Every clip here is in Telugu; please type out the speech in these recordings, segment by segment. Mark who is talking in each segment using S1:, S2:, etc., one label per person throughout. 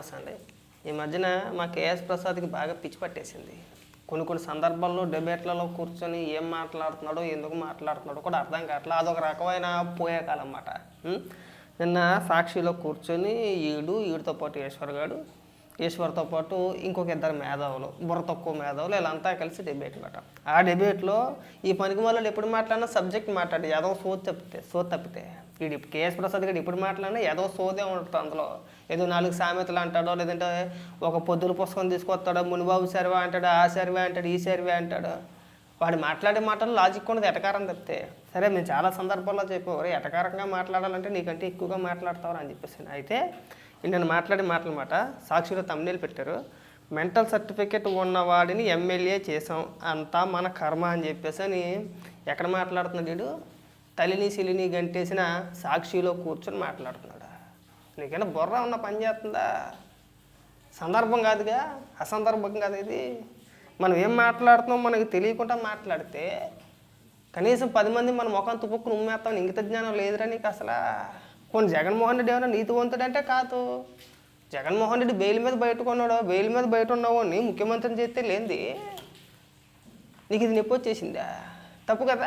S1: ఫేమస్ అండి ఈ మధ్యన మా కేఎస్ ప్రసాద్కి బాగా పిచ్చి పట్టేసింది. కొన్ని కొన్ని సందర్భాల్లో డిబేట్లలో కూర్చొని ఏం మాట్లాడుతున్నాడో ఎందుకు మాట్లాడుతున్నాడో కూడా అర్థం కావట్లేదు అదొక రకమైన పోయేకాలం అన్నమాట నిన్న సాక్షిలో కూర్చొని ఈడు ఈడితో పాటు ఈశ్వర్ గారు ఈశ్వర్తో పాటు ఇంకొక ఇద్దరు మేధావులు బుర్ర తక్కువ మేధావులు వీళ్ళంతా కలిసి డిబేట్ అనమాట ఆ డిబేట్లో ఈ పనికి వాళ్ళు ఎప్పుడు మాట్లాడినా సబ్జెక్ట్ మాట్లాడి ఏదో సోది తప్పితే సోది తప్పితే. వీడు కేఎస్ ప్రసాద్ గారు ఇప్పుడు మాట్లాడినా ఏదో సోదే ఉంటుంది అందులో. ఏదో నాలుగు సామెతలు అంటాడో లేదంటే ఒక పొద్దుల పుస్తకం తీసుకొస్తాడో మునిబాబు సర్వే అంటాడు ఆ సర్వే అంటాడు ఈ సర్వే అంటాడు. వాడు మాట్లాడే మాటలు లాజిక్ ఉండదు ఎటకారం తప్పితే. సరే మేము చాలా సందర్భాల్లో చెప్పేవారు ఎటకారంగా మాట్లాడాలంటే నీకంటే ఎక్కువగా మాట్లాడతావు అని చెప్పేసి. అయితే నేను మాట్లాడే మాటలమాట సాక్షిలో తమ్నేలు పెట్టారు. మెంటల్ సర్టిఫికెట్ ఉన్నవాడిని ఎమ్మెల్యే చేసాం అంతా మన కర్మ అని చెప్పేసి అని ఎక్కడ మాట్లాడుతున్నాడు వీడు? తల్లిని సిలిని గంటేసిన సాక్షిలో కూర్చొని మాట్లాడుతున్నాడు. నీకైనా బుర్ర ఉన్న పని చేస్తుందా? సందర్భం కాదుగా? అసందర్భం కాదు ఇది. మనం ఏం మాట్లాడుతున్నాం మనకి తెలియకుండా మాట్లాడితే కనీసం పది మంది మన ముఖం తుపుక్కుని ఉమ్మేస్తాం. ఇంగిత జ్ఞానం లేదురా నీకు అసలు? కొన్ని జగన్మోహన్ రెడ్డి ఏమైనా నీతివంతుడంటే కాదు. జగన్మోహన్ రెడ్డి బెయిల్ మీద బయటకున్నాడు బెయిల్ మీద బయట ఉన్నవాడిని ముఖ్యమంత్రిని చేస్తే లేనిది. నీకు ఇది నొప్పి వచ్చేసిందా? తప్పు కదా?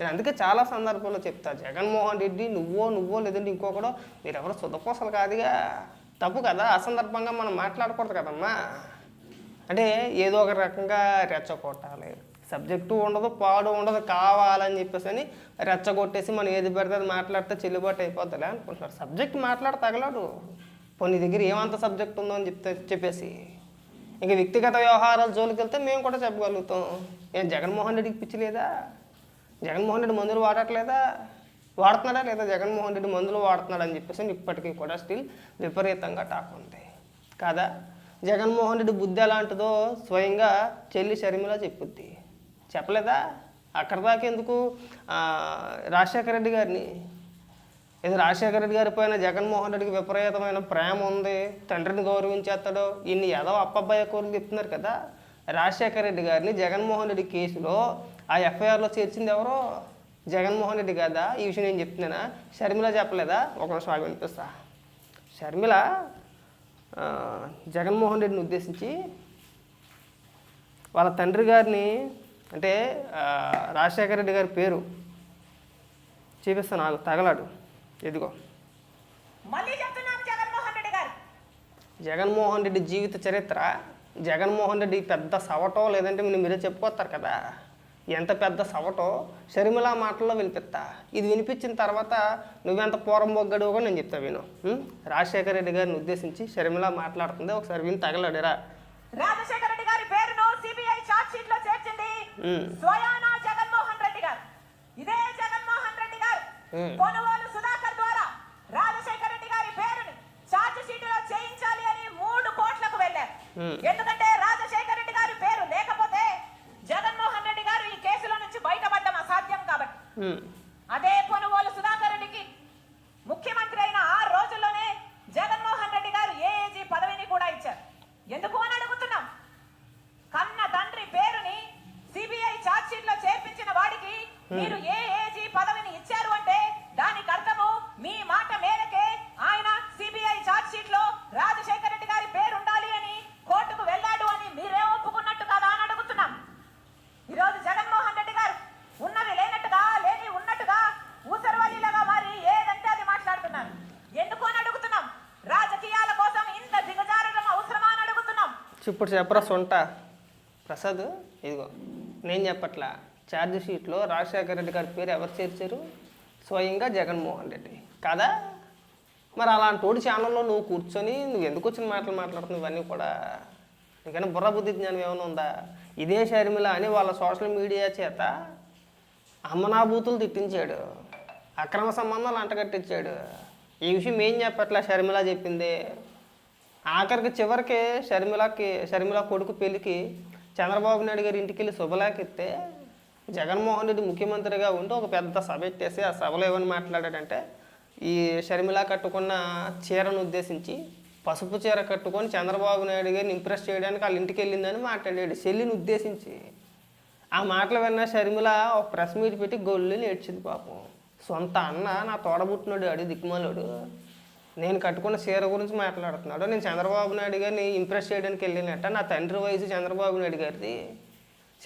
S1: నేను అందుకే చాలా సందర్భాల్లో చెప్తా జగన్మోహన్ రెడ్డి నువ్వో నువ్వో లేదంటే ఇంకొకడో మీరెవరో శుద్ధపోసలు కాదుగా. తప్పు కదా? అసందర్భంగా మనం మాట్లాడకూడదు కదమ్మా. అంటే ఏదో ఒక రకంగా రెచ్చగొట్టాలి. సబ్జెక్టు ఉండదు పాడు ఉండదు కావాలని చెప్పేసి అని రెచ్చగొట్టేసి మనం ఏది పెడితే అది మాట్లాడితే చెల్లుబాటు అయిపోతుందిలే అనుకుంటున్నారు. సబ్జెక్ట్ మాట్లాడ తగలడు. పోనీ దగ్గర ఏమంత సబ్జెక్ట్ ఉందో అని చెప్తే చెప్పేసి. ఇంకా వ్యక్తిగత వ్యవహారాలు జోలికి వెళ్తే మేము కూడా చెప్పగలుగుతాం. ఏం జగన్మోహన్ రెడ్డికి పిచ్చి లేదా? జగన్మోహన్ రెడ్డి మందులు వాడట్లేదా? వాడుతున్నాడా లేదా? జగన్మోహన్ రెడ్డి మందులు వాడుతున్నాడు అని చెప్పేసి ఇప్పటికీ కూడా స్టిల్ విపరీతంగా టాక్ ఉంది. కాదా? జగన్మోహన్ రెడ్డి బుద్ధి ఎలాంటిదో స్వయంగా చెల్లి షర్మిల చెప్పుద్ది. చెప్పలేదా? అక్కడ దాకా ఎందుకు? రాజశేఖర రెడ్డి గారిని. ఇది రాజశేఖర రెడ్డి గారి పైన జగన్మోహన్ రెడ్డికి విపరీతమైన ప్రేమ ఉంది. తండ్రిని గౌరవించేస్తాడు. ఇన్ని ఏదో అప్పబ్బాయి కోరిక చెప్తున్నారు కదా. రాజశేఖర రెడ్డి గారిని జగన్మోహన్ రెడ్డి కేసులో ఆ ఎఫ్ఐఆర్లో చేర్చింది ఎవరో? జగన్మోహన్ రెడ్డి కదా? ఈ విషయం నేను చెప్తున్నానా? షర్మిల చెప్పలేదా? ఒక నిమిషం ఆగి వినిపిస్తా. షర్మిల జగన్మోహన్ రెడ్డిని ఉద్దేశించి వాళ్ళ తండ్రి గారిని అంటే రాజశేఖర రెడ్డి గారి పేరు చూపిస్తాను నాకు తగలాడు.
S2: చెప్తున్నాం జగన్మోహన్ రెడ్డి
S1: జీవిత చరిత్ర జగన్మోహన్ రెడ్డి పెద్ద సవటో లేదంటే మీరు మీరే చెప్పుకోస్తారు కదా. ఎంత పెద్ద సవటో షర్మిల మాటల్లో వినిపిస్తా. ఇది వినిపించిన తర్వాత నువ్వెంత పూర్వం బొగ్గడు కూడా నేను చెప్తా విను? రాజశేఖర రెడ్డి గారిని ఉద్దేశించి షర్మిల మాట్లాడుతుంది ఒకసారి విని తగలడిరా.
S2: రాజశేఖర రెడ్డి గారి పేరును సిబిఐ చార్జ్ షీట్లో చేర్చింది
S1: ఉం.
S2: స్వయాన జగన్మోహన్ రెడ్డి గారు. ఇదే జగన్మోహన్ రెడ్డి గారు. కొనుగోలు సుధాకర్ ద్వారా రాజశేఖర రెడ్డి గారి పేరుని చార్జ్ షీట్లో చేయించాలి అని మూడు కోట్లకు వెళ్ళారు. ఎందుకంటే రాజశేఖర రెడ్డి గారి పేరు లేకపోతే జగన్మోహన్ రెడ్డి గారు ఈ కేసులో నుంచి బయటపడడం అసాధ్యం కాబట్టి
S1: ఉం.
S2: అదే కొనుగోలు సుధాకర్ రెడ్డికి ముఖ్యమంత్రి అయిన ఆ రోజుల్లోనే జగన్మోహన్ రెడ్డి గారు ఏఏజీ పదవిని కూడా ఇచ్చారు ఎందుకు అని అడుగుతున్నాం కన్న తండ్రి పేరుని సిబిఐ ఛార్జ్ షీట్లో చేర్పించిన వాడికి మీరు ఏఏజీ పదవిని ఇచ్చారు అంటే దానికి అర్థము మీ మాట మేరకే ఆయన సిబిఐ ఛార్జ్ షీట్లో రాజశేఖర రెడ్డి గారి పేరు ఉండాలి అని కోర్టుకు వెళ్ళాడు అని మీరే ఒప్పుకున్నట్టు కదా అని అడుగుతున్నాం ఈరోజు జగన్మోహన్ రెడ్డి గారు ఉన్నది లేనట్టుగా లేని ఉన్నట్టుగా ఊసరవల్లిలాగా మారి ఏదంటే అది మాట్లాడుతున్నారు ఎందుకు అని అడుగుతున్నాం రాజకీయాల కోసం ఇంత దిగజారడం అవసరమా అని అడుగుతున్నాం
S1: ఇప్పుడు చెప్పరా సొంట? ప్రసాద్ ఇదిగో నేను చెప్పట్లా. ఛార్జ్ షీట్లో రాజశేఖర రెడ్డి గారి పేరు ఎవరు చేర్చారు? స్వయంగా జగన్మోహన్ రెడ్డి. కాదా? మరి అలాంటి వాడి ఛానల్లో నువ్వు కూర్చొని నువ్వు ఎందుకు వచ్చిన మాటలు మాట్లాడుతున్నావు? ఇవన్నీ కూడా నీకైనా బుర్ర బుద్ధి జ్ఞానం ఏమైనా ఉందా? ఇదే షర్మిల అని వాళ్ళ సోషల్ మీడియా చేత అమ్మనాభూతులు తిట్టించాడు. అక్రమ సంబంధాలు అంటగట్టించాడు. ఈ విషయం ఏం చెప్పట్లే షర్మిల చెప్పింది? ఆఖరికి చివరికి షర్మిలకి షర్మిల కొడుకు పెళ్ళికి చంద్రబాబు నాయుడు గారి ఇంటికి వెళ్ళి శుభలేఖిస్తే జగన్మోహన్ రెడ్డి ముఖ్యమంత్రిగా ఉండి ఒక పెద్ద సభ ఎట్టేసి ఆ సభలో ఏమని మాట్లాడాడంటే ఈ షర్మిల కట్టుకున్న చీరను ఉద్దేశించి పసుపు చీర కట్టుకొని చంద్రబాబు నాయుడు గారిని ఇంప్రెస్ చేయడానికి వాళ్ళ ఇంటికి వెళ్ళిందని మాట్లాడాడు. చెల్లిని ఉద్దేశించి. ఆ మాటలు విన్న షర్మిల ఒక ప్రెస్ మీట్ పెట్టి గొల్లు నేర్చింది పాపం. సొంత అన్న నా తోడబుట్టినాడు అడి దిక్కుమాలోడు. నేను కట్టుకున్న చీర గురించి మాట్లాడుతున్నాడు. నేను చంద్రబాబు నాయుడు గారిని ఇంప్రెస్ చేయడానికి వెళ్ళినట్ట. నా తండ్రి వయసు చంద్రబాబు నాయుడు గారిది.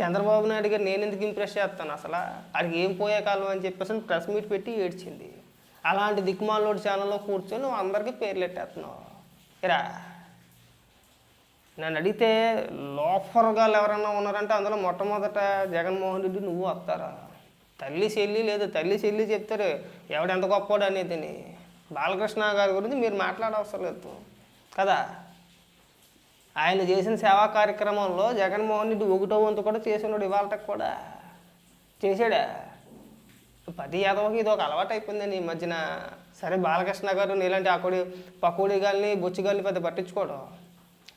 S1: చంద్రబాబు నాయుడు గారు నేను ఎందుకు ఇంప్రెస్ చేస్తాను అసలు? అడిగి ఏం పోయే కాలం అని చెప్పేసి ప్రెస్ మీట్ పెట్టి ఏడ్చింది. అలాంటి దిక్మాలోడ్ ఛానల్లో కూర్చొని నువ్వు అందరికీ పేర్లు పెట్టేస్తున్నావు ఇరా నన్ను అడిగితే లోఫర్గాలు ఎవరన్నా ఉన్నారంటే అందులో మొట్టమొదట జగన్మోహన్ రెడ్డి నువ్వు వస్తారా? తల్లి చెల్లి లేదు. తల్లి చెల్లి చెప్తారు. ఎవడెంత గొప్పోడు అనేది. బాలకృష్ణ గారి గురించి మీరు మాట్లాడవసరం లేదు కదా? ఆయన చేసిన సేవా కార్యక్రమంలో జగన్మోహన్ రెడ్డి ఒకటో వంతు కూడా చేసినాడు ఇవాళకి కూడా. చేశాడా? ప్రతి యాదవకి ఇది ఒక అలవాటు అయిపోయిందండి ఈ మధ్యన. సరే బాలకృష్ణ గారు నీలాంటి అక్కడి పకోడీ గాలిని బొచ్చి గాలిని పెద్ద పట్టించుకోవడం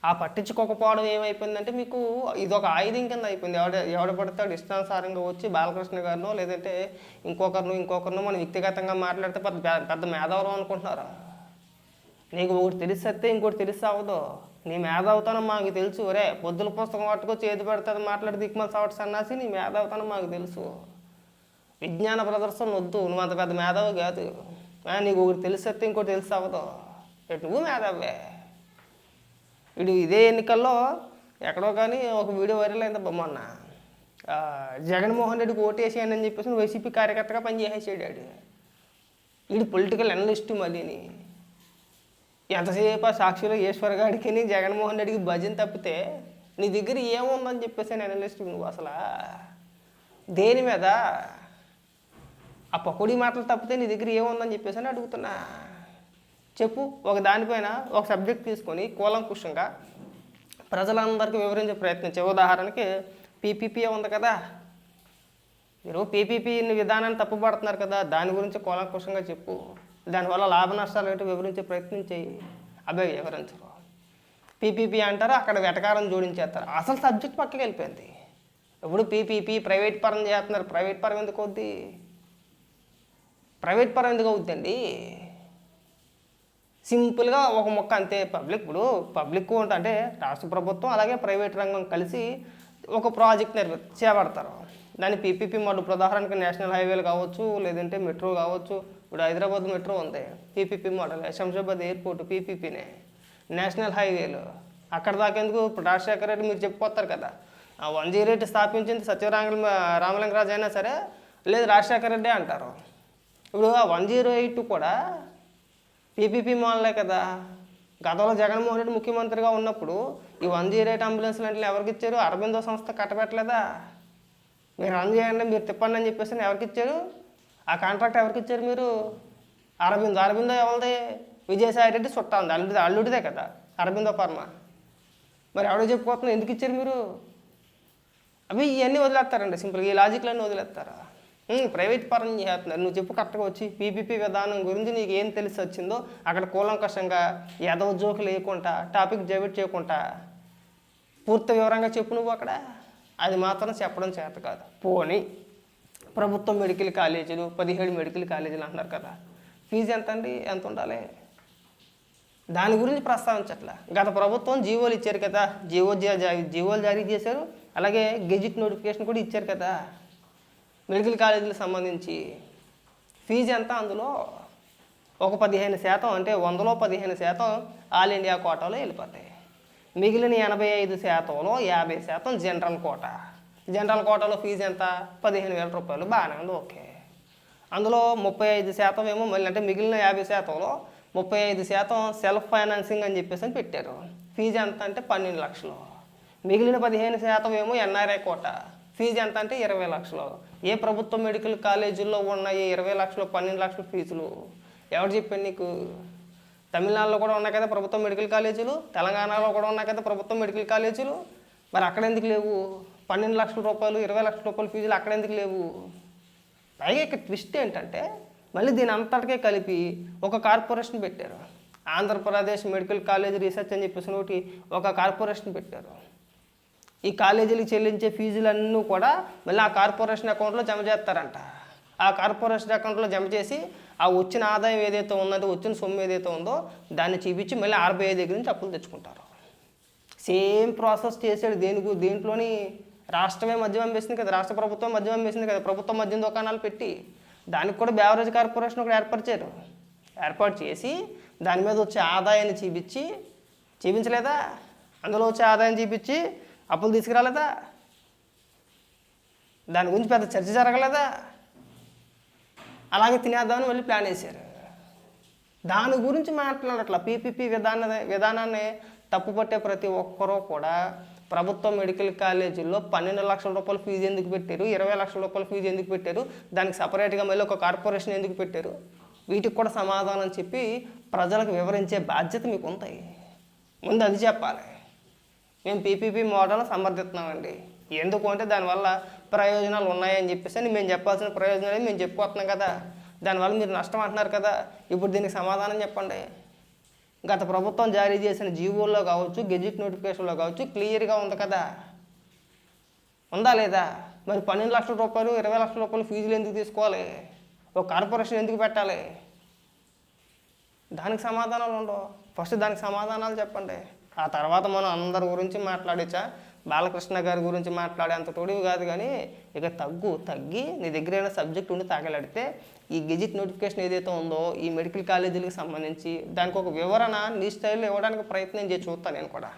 S1: ఆ పట్టించుకోకపోవడం ఏమైపోయిందంటే మీకు ఇది ఒక ఆయుధం కింద అయిపోయింది. ఎవడ ఎవడ పడతాడు? ఇష్టానుసారంగా వచ్చి బాలకృష్ణ గారినో లేదంటే ఇంకొకరినో ఇంకొకరినో మనం వ్యక్తిగతంగా మాట్లాడితే పెద్ద పెద్ద మేధావరం అనుకుంటున్నారా? నీకు ఒకటి తెలిస్తే ఇంకోటి తెలిసి అవ్వదు నీ మేధావుతానం మాకు తెలుసు. రే పొద్దుల పుస్తకం పట్టుకొచ్చి ఏది పెడుతుంది మాట్లాడి దిక్కుమల సవట సన్నాసి నీ మేధావుతానం మాకు తెలుసు. విజ్ఞాన ప్రదర్శన వద్దు. నువ్వు అంత పెద్ద మేధావి కాదు. నీకు ఒకటి తెలిస్తే ఇంకోటి తెలిసి అవ్వదు ఎటు నువ్వు మేధావే. వీడు ఇదే ఎన్నికల్లో ఎక్కడో కానీ ఒక వీడియో వైరల్ అయింది మొన్న. జగన్మోహన్ రెడ్డికి ఓటేసేయని అని చెప్పేసి వైసీపీ కార్యకర్తగా పనిచేసేసాడు ఆడు వీడు పొలిటికల్ అనలిస్ట్ మళ్ళీని. ఎంతసేపు ఆ సాక్షిలో ఈశ్వర్ గారికి జగన్మోహన్ రెడ్డికి భజన తప్పితే నీ దగ్గర ఏముందని చెప్పేసి నేను అనలిస్ట్ నువ్వు అసలు. దేని మీద? ఆ పకోడీ మాటలు తప్పితే నీ దగ్గర ఏముందని చెప్పేసి అని అడుగుతున్నా. చెప్పు ఒక దానిపైన ఒక సబ్జెక్ట్ తీసుకొని కూలంకుషంగా ప్రజలందరికీ వివరించే ప్రయత్నించే. ఉదాహరణకి పీపీపీ ఉంది కదా? మీరు పీపీపీ విధానాన్ని తప్పుపడుతున్నారు కదా దాని గురించి కూలంకుషంగా చెప్పు. దానివల్ల లాభ నష్టాలు ఏంటి వివరించే ప్రయత్నం చేయి. అబ్బాయి వివరించరు. పీపీపీ అంటారు అక్కడ వెటకారం జోడించేస్తారు. అసలు సబ్జెక్ట్ పక్కకి వెళ్ళిపోయింది. ఇప్పుడు పీపీపీ ప్రైవేట్ పరం చేస్తున్నారు. ప్రైవేట్ పరం ఎందుకు అవుద్ది? ప్రైవేట్ పరం ఎందుకు అవుద్దండి? సింపుల్గా ఒక మొక్క అంతే. పబ్లిక్ ఇప్పుడు పబ్లిక్ అంటే రాష్ట్ర ప్రభుత్వం అలాగే ప్రైవేట్ రంగం కలిసి ఒక ప్రాజెక్ట్ నిర్వ చేపడతారు. దాని పీపీపీ మోడల్ ఇప్పుడు ఉదాహరణకి నేషనల్ హైవేలు కావచ్చు లేదంటే మెట్రో కావచ్చు. ఇప్పుడు హైదరాబాద్ మెట్రో ఉంది. పీపీపీ మోడల్ శంషాబాద్ ఎయిర్పోర్ట్ పీపీపీనే. నేషనల్ హైవేలు. అక్కడ దాకా ఎందుకు? ఇప్పుడు రాజశేఖర రెడ్డి మీరు చెప్పిపోతారు కదా. ఆ వన్ జీరో ఎయిట్ స్థాపించింది సత్యరాంగ రామలింగరాజు అయినా సరే లేదు రాజశేఖర రెడ్డి అంటారు. ఇప్పుడు ఆ వన్ జీరో ఎయిట్ కూడా పీపీపీ మాల్లే కదా. గతంలో జగన్మోహన్ రెడ్డి ముఖ్యమంత్రిగా ఉన్నప్పుడు ఈ వన్ జీరో ఎయిట్ అంబులెన్స్ లాంటివి ఎవరికి ఇచ్చారు? అరబిందో సంస్థ కట్టబెట్టలేదా? మీరు రన్ చేయండి మీరు తిప్పండి అని చెప్పేసి ఎవరికి ఇచ్చారు? ఆ కాంట్రాక్ట్ ఎవరికి ఇచ్చారు మీరు? అరబిందో అరబిందో ఎవరిది? విజయసాయి రెడ్డి చుట్టా ఉంది అల్లుడిదే అల్లుడిదే కదా అరబిందో పర్మ. మరి ఎవడో చెప్పుకోతున్నా ఎందుకు ఇచ్చారు మీరు? అవి ఇవన్నీ వదిలేస్తారండి సింపుల్గా ఈ లాజిక్లన్నీ వదిలేస్తారా? ప్రైవేట్ పరం చేస్తున్నారు. నువ్వు చెప్పు కరెక్ట్గా వచ్చి పీపీపీ విధానం గురించి నీకు ఏం తెలిసి వచ్చిందో అక్కడ కూలంకషంగా ఏదో జోకులు వేయకుండా టాపిక్ డైవర్ట్ చేయకుండా పూర్తి వివరంగా చెప్పు నువ్వు అక్కడ. అది మాత్రం చెప్పడం చేత కాదు. పోనీ ప్రభుత్వ మెడికల్ కాలేజీలు పదిహేడు మెడికల్ కాలేజీలు అంటున్నారు కదా. ఫీజు ఎంత అండి ఎంత ఉండాలి? దాని గురించి ప్రస్తావించట్లా. గత ప్రభుత్వం జీవోలు ఇచ్చారు కదా. జీవో జీవోలు జారీ చేశారు. అలాగే గెజిట్ నోటిఫికేషన్ కూడా ఇచ్చారు కదా. మెడికల్ కాలేజీలకు సంబంధించి ఫీజు ఎంత? అందులో ఒక పదిహేను శాతం అంటే వందలో పదిహేను శాతం ఆల్ ఇండియా కోటాలో వెళ్ళిపోతాయి. మిగిలిన ఎనభై ఐదు శాతంలో యాభై శాతం జనరల్ కోట. జనరల్ కోటాలో ఫీజు ఎంత? పదిహేను వేల రూపాయలు. బాగానే ఉంది. ఓకే. అందులో ముప్పై ఐదు శాతం ఏమో మళ్ళీ అంటే మిగిలిన యాభై శాతంలో ముప్పై ఐదు శాతం సెల్ఫ్ ఫైనాన్సింగ్ అని చెప్పేసి అని పెట్టారు. ఫీజు ఎంత అంటే పన్నెండు లక్షలు. మిగిలిన పదిహేను శాతం ఏమో ఎన్ఆర్ఐ కోట. ఫీజు ఎంత అంటే ఇరవై లక్షలు. ఏ ప్రభుత్వ మెడికల్ కాలేజీల్లో ఉన్నాయి ఇరవై లక్షలు పన్నెండు లక్షల ఫీజులు? ఎవరు చెప్పాను నీకు? తమిళనాడులో కూడా ఉన్నాయి కదా ప్రభుత్వ మెడికల్ కాలేజీలు తెలంగాణలో కూడా ఉన్నాయి కదా ప్రభుత్వ మెడికల్ కాలేజీలు. మరి అక్కడ ఎందుకు లేవు? పన్నెండు లక్షల రూపాయలు ఇరవై లక్షల రూపాయల ఫీజులు అక్కడ ఎందుకు లేవు? పైగా ఇక్కడ ట్విస్ట్ ఏంటంటే మళ్ళీ దీని అంతటికే కలిపి ఒక కార్పొరేషన్ పెట్టారు. ఆంధ్రప్రదేశ్ మెడికల్ కాలేజ్ రీసెర్చ్ అని చెప్పేసి ఒకటి ఒక కార్పొరేషన్ పెట్టారు. ఈ కాలేజీలకు చెల్లించే ఫీజులన్నీ కూడా మళ్ళీ ఆ కార్పొరేషన్ అకౌంట్లో జమ చేస్తారంట. ఆ కార్పొరేషన్ అకౌంట్లో జమ చేసి ఆ వచ్చిన ఆదాయం ఏదైతే ఉందంటే వచ్చిన సొమ్ము ఏదైతే ఉందో దాన్ని చూపించి మళ్ళీ ఆర్బీఐ దగ్గర నుంచి అప్పులు తెచ్చుకుంటారు. సేమ్ ప్రాసెస్ చేసాడు దేనికి దేంట్లోని రాష్ట్రమే మద్యం అమ్మేసింది కదా రాష్ట్ర ప్రభుత్వం మద్యం అమ్మేసింది కదా ప్రభుత్వం మద్యం దుకాణాలు పెట్టి దానికి కూడా బేవరేజ్ కార్పొరేషన్ ఒకటి ఏర్పరిచారు ఏర్పాటు చేసి దాని మీద వచ్చే ఆదాయాన్ని చూపించి చూపించలేదా? అందులో వచ్చే ఆదాయం చూపించి అప్పులు తీసుకురాలేదా? దాని గురించి పెద్ద చర్చ జరగలేదా? అలాగే తినేద్దామని మళ్ళీ ప్లాన్ వేశారు. దాని గురించి మాట్లాడట్లా పీపీపీ విధాన విధానాన్ని తప్పుపట్టే ప్రతి ఒక్కరూ కూడా ప్రభుత్వ మెడికల్ కాలేజీల్లో పన్నెండు లక్షల రూపాయలు ఫీజు ఎందుకు పెట్టారు? ఇరవై లక్షల రూపాయల ఫీజు ఎందుకు పెట్టారు? దానికి సపరేట్గా మళ్ళీ ఒక కార్పొరేషన్ ఎందుకు పెట్టారు? వీటికి కూడా సమాధానం చెప్పి ప్రజలకు వివరించే బాధ్యత మీకు ఉంటాయి. ముందు అది చెప్పాలి. మేము పీపీపీ మోడల్ సమర్థిస్తున్నామండి. ఎందుకు అంటే దానివల్ల ప్రయోజనాలు ఉన్నాయని చెప్పేసి అని మేము చెప్పాల్సిన ప్రయోజనాలు మేము చెప్పుకోతున్నాం కదా. దానివల్ల మీరు నష్టం అంటున్నారు కదా. ఇప్పుడు దీనికి సమాధానం చెప్పండి. గత ప్రభుత్వం జారీ చేసిన జీవోల్లో కావచ్చు గెజిట్ నోటిఫికేషన్లో కావచ్చు క్లియర్గా ఉంది కదా. ఉందా లేదా? మరి పన్నెండు లక్షల రూపాయలు ఇరవై లక్షల రూపాయలు ఫీజులు ఎందుకు తీసుకోవాలి? ఒక కార్పొరేషన్ ఎందుకు పెట్టాలి? దానికి సమాధానాలు ఉండవు. ఫస్ట్ దానికి సమాధానాలు చెప్పండి. ఆ తర్వాత మనం అందరి గురించి మాట్లాడచ్చా? బాలకృష్ణ గారి గురించి మాట్లాడే అంత తోడివి కాదు కానీ ఇక తగ్గు తగ్గి నీ దగ్గర ఏమైనా సబ్జెక్ట్ ఉండి తాగలాడితే ఈ గెజిట్ నోటిఫికేషన్ ఏదైతే ఉందో ఈ మెడికల్ కాలేజీలకు సంబంధించి దానికి ఒక వివరణ నీ స్టైల్లో ఇవ్వడానికి ప్రయత్నం చేసి చూస్తాను నేను కూడా.